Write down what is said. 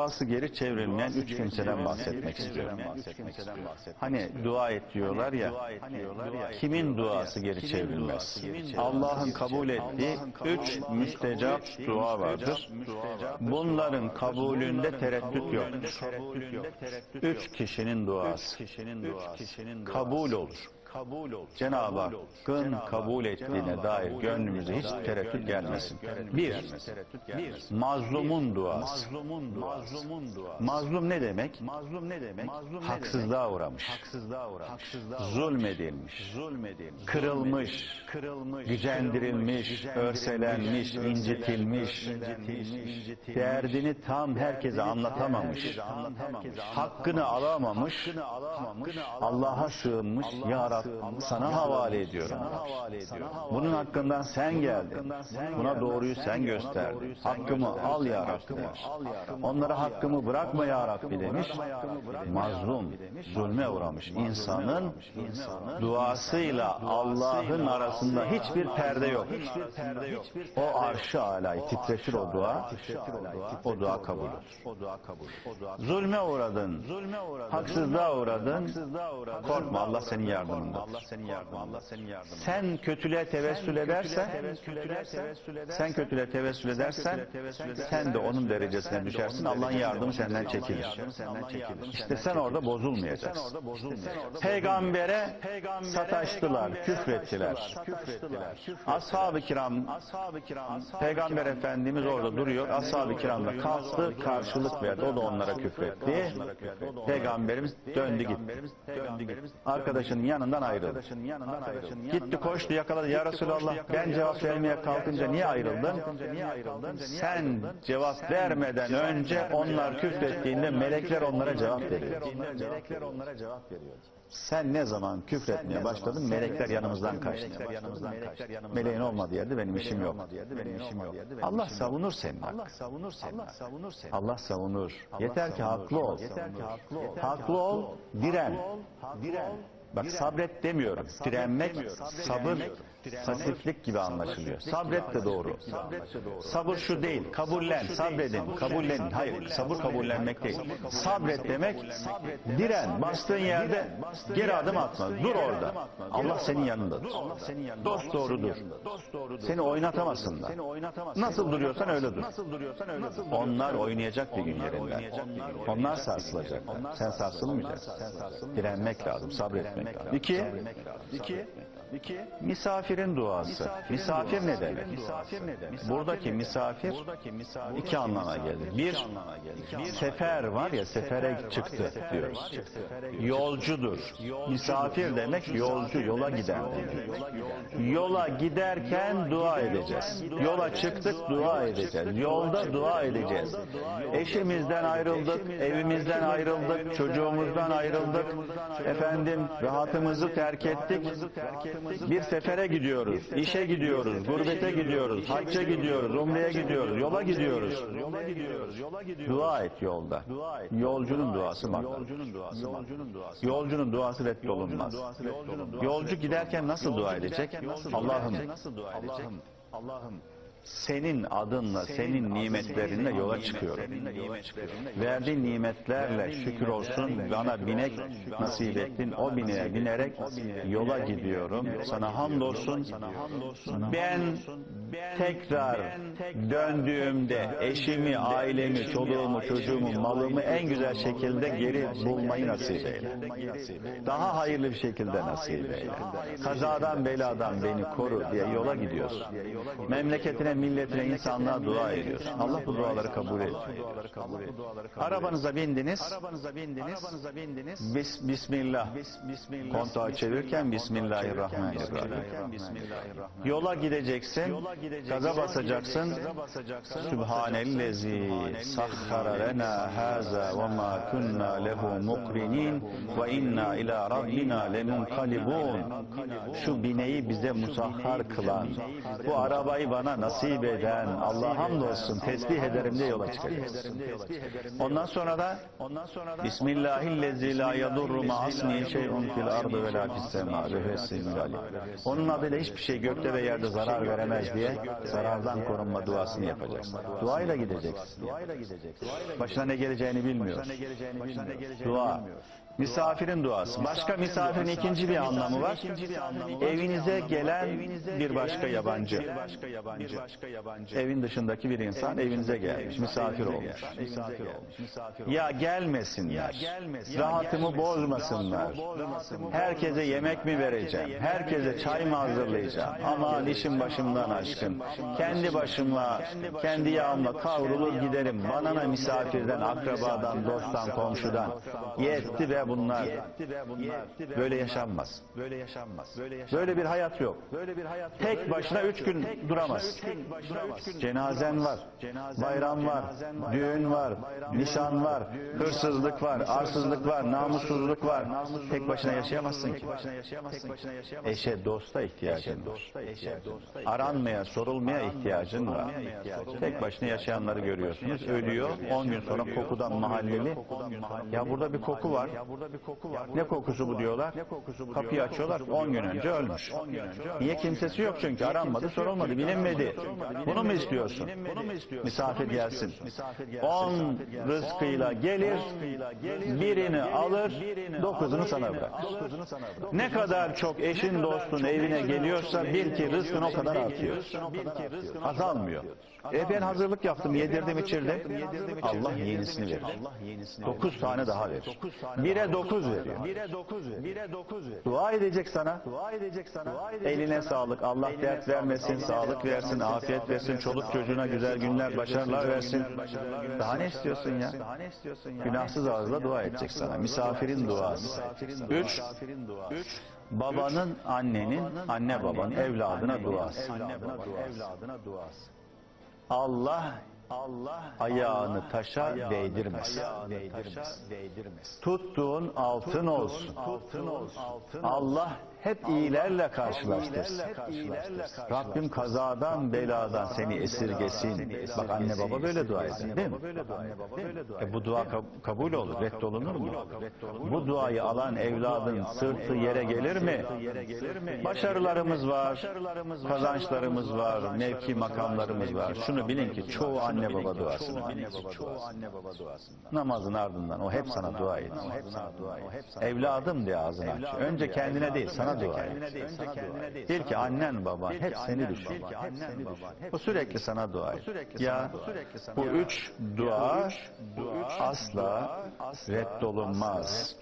duası geri çevrilmeyen üç kimseden bahsetmek istiyorum. Hani dua et diyorlar ya, kimin duası geri çevrilmez? Allah'ın kabul ettiği üç müstecap dua vardır. Bunların kabulünde tereddüt yoktur. Üç kişinin duası. Kabul olur. Cenab-ı Hakk'ın kabul ettiğine dair gönlümüze hiç tereddüt gelmesin. Bir, mazlumun duası. Mazlum ne demek? Mazlum ne demek? Haksızlığa uğramış. Haksızlığa uğramış. Zulmedilmiş. Zulmedilmiş. Kırılmış. Kırılmış. Gücendirilmiş. Örselenmiş. incitilmiş. Derdini tam herkese anlatamamış. Hakkını alamamış. Allah'a sığınmış. Ya Sana havale ediyorum. Bunun hakkından sen geldin. Buna doğruyu sen gösterdin. Hakkımı al ya Rabbi demiş. Onlara hakkımı bırakma ya Rabbi demiş. Mazlum, zulme uğramış insanın duasıyla Allah'ın arasında hiçbir perde yok. O arşı alayı titreşir o dua. O dua. Kabul. Olur. Zulme uğradın. Haksızlığa uğradın. Korkma Allah senin yardımında. Sen kötülüğe tevessül edersen sen kötülüğe tevessül edersen sen de onun derecesine düşersin. Allah'ın yardımı senden çekilir. İşte sen orada bozulmayacaksın. Peygambere sataştılar, küfrettiler. Ashab-ı kiram Peygamber Efendimiz orada duruyor. Ashab-ı kiramla kalktı, karşılık verdi. O da onlara küfretti. Peygamberimiz döndü gitti. Arkadaşının yanından ayrıldı. Gitti koştu yakaladı. Ya Resulallah ben cevap vermeye kalkınca niye ayrıldın? Sen cevap vermeden önce onlar küfrettiğinde melekler onlara cevap veriyor. Sen ne zaman küfretmeye başladın melekler yanımızdan kaçtı. Meleğin olmadığı yerde benim işim yok. Allah savunur seni. Allah savunur seni. Allah savunur. Yeter ki haklı ol. Haklı ol, diren. Diren. Bak sabret demiyorum. Direnmek, sabır, pasiflik gibi anlaşılıyor. Sabret de doğru. Sabır şu değil. Kabullen, sabredin, kabullenin. Hayır, sabır kabullenmek değil. Sabret demek, diren, bastığın yerde geri adım atma. Dur orada. Allah senin yanındadır. Dost doğru dur. Seni oynatamasınlar. Nasıl duruyorsan öyle dur. Onlar oynayacak bir gün yerinden. Onlar sarsılacaklar. Sen sarsılmayacaksın. Direnmek lazım, sabretmek lazım. İki, iki, İki, misafirin duası. Misafir ne demek? Buradaki misafir iki anlama gelir. Bir, sefer var ya sefere çıktı diyoruz. Yolcudur. Misafir demek yolcu, yola giden demek. Yola giderken dua edeceğiz. Yola çıktık dua edeceğiz. Yolda dua edeceğiz. Eşimizden ayrıldık, evimizden ayrıldık, çocuğumuzdan ayrıldık. Efendim rahatımızı terk ettik. Bir sefere gidiyoruz, işe gidiyoruz, gurbete gidiyoruz, hacca gidiyoruz, umreye gidiyoruz, yola gidiyoruz. Dua et yolda. Yolcunun duası makbul. Yolcunun duası reddolunmaz. Yolcu giderken nasıl dua edecek? Allah'ım, Allah'ım, senin adınla, senin nimetlerinle yola çıkıyorum. Verdiğin nimetlerle şükür olsun bana binek nasip ettin. O bineğe binerek yola gidiyorum. Sana hamdolsun. Ben tekrar döndüğümde eşimi, ailemi, çoluğumu, çocuğumu, malımı en güzel şekilde geri bulmayı nasip eyle. Daha hayırlı bir şekilde nasip eyle. Kazadan beladan beni koru diye yola gidiyorsun. Memleketine, milletine, insanlığa dua ediyorsun. Allah bu duaları kabul ediyor. Arabanıza bindiniz. Arabanıza bindiniz. Arabanıza bindiniz. Bis, bismillah. Bismillah. Kontağı çevirirken Bismillahirrahmanirrahim. Yola gideceksin. Gaza basacaksın. Sübhanellezi sahhara lena haza ve ma kunna lehu mukrinin ve inna ila rabbina lemunkalibun. Şu bineği bize musahhar kılan, bu arabayı bana nasip nasip eden Allah hamdolsun tesbih ederim diye yola çıkacağız. Ondan sonra da Bismillahillezî la yadurru ma'asmihi şey'un fil ardı ve la fis semâ ve huves-semî'l. Onun adıyla hiçbir şey gökte ve yerde zarar veremez diye zarardan korunma duasını yapacaksın. Duayla gideceksin. Başına ne geleceğini bilmiyorsun. Dua. Misafirin duası. Başka misafirin ikinci bir anlamı var. Evinize gelen bir başka yabancı. Evin dışındaki bir insan evinize gelmiş, misafir olmuş. Ya gelmesinler, rahatımı bozmasınlar. Herkese yemek mi vereceğim, herkese çay mı hazırlayacağım? Aman işim başımdan aşkın. Kendi başıma, kendi yağımla kavrulur giderim. Bana ne misafirden, akrabadan, dosttan, komşudan. Yetti ve bunlar. Böyle yaşanmaz. Böyle yaşanmaz. Böyle bir hayat yok. Tek başına üç gün duramaz. Cenazen var, bayram var, düğün var, nişan var, hırsızlık var, arsızlık var, namussuzluk var. Tek başına yaşayamazsın ki. Eşe, dosta ihtiyacın var. Aranmaya, sorulmaya ihtiyacın var. Tek başına yaşayanları görüyorsunuz. Ölüyor. 10 gün sonra kokudan mahalleli. Ya burada bir koku var. Ne kokusu bu diyorlar. Kapıyı açıyorlar. 10 gün önce ölmüş. Niye kimsesi yok çünkü aranmadı, sorulmadı, bilinmedi. Bunu mu istiyorsun? Misafir gelsin. 10 rızkıyla gelir, birini alır, dokuzunu sana bırakır. Ne kadar çok eşin dostun evine geliyorsa bil ki rızkın o kadar artıyor. Azalmıyor. E ben hazırlık yaptım, yedirdim, içirdim. Allah yenisini verir. Dokuz tane daha verir. Bire dokuz veriyor. Dua edecek sana. Eline sağlık. Allah dert vermesin, sağlık versin, afiyet versin, çoluk çocuğuna güzel günler, başarılar versin. Daha ne istiyorsun ya? Günahsız ağızla dua edecek sana. Misafirin duası. Üç, babanın, annenin, anne babanın evladına duası. Allah Allah ayağını taşa değdirmez. Tuttuğun altın olsun. Allah hep iyilerle karşılaştırsın. Rabbim kazadan beladan seni esirgesin. Bak anne baba böyle dua eder değil mi? E bu dua kab- kabul olur, reddolunur mu? Bu duayı alan evladın sırtı yere gelir mi? Başarılarımız var, kazançlarımız var, mevki makamlarımız var. Şunu bilin ki çoğu anne baba duasını. Namazın ardından o hep sana dua ediyor. Evladım diye ağzını aç. Önce kendine değil sana dua et. Bil ki annen baban hep seni düşünüyor. Bu sürekli sana dua et. Ya bu üç dua asla reddolunmaz.